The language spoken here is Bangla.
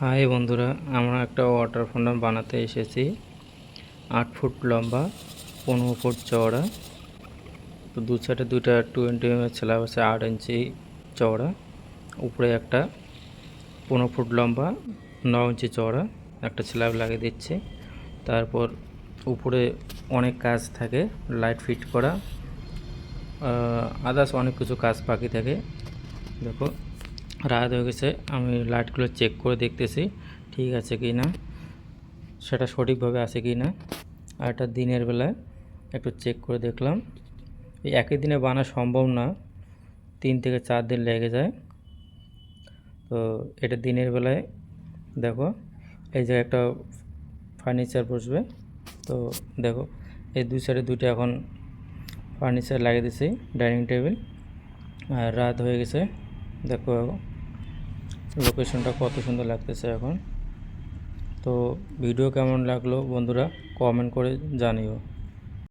হাই বন্ধুরা, আমরা একটা ওয়াটার ফাউন্টেন বানাতে এসেছি। আট ফুট লম্বা, পনেরো ফুট চওড়া। তো দু সাইডে দুইটা টোয়েন্টি এম এর স্ল্যাব আছে, আট ইঞ্চি চওড়া। উপরে একটা পনেরো ফুট লম্বা, ন ইঞ্চি চওড়া একটা স্ল্যাব লাগিয়ে দিচ্ছে। তারপর উপরে অনেক কাজ থাকে লাইট ফিট করা। আদার্স অনেক কিছু কাজ বাকি থাকে। দেখো রাত হয়ে গেছে, আমি লাইটগুলো চেক করে দেখতেছি, ঠিক আছে কি না, সেটা সঠিকভাবে আছে কি না। আর এটা দিনের বেলায় একটু চেক করে দেখলাম, এই একই দিনে বানা সম্ভব না, তিন থেকে চার দিন লেগে যায়। তো এটা দিনের বেলায়, দেখো, এই যে একটা ফার্নিচার বসবে, তো দেখো, এই দুই সাইডে দুইটা এখন ফার্নিচার লাগিয়ে দিছি ডাইনিং টেবিল আর রাত হয়ে গেছে দেখো লোকেশনটা কত সুন্দর লাগতেছে এখন। তো ভিডিও কেমন লাগল বন্ধুরা? কমেন্ট করে জানিও।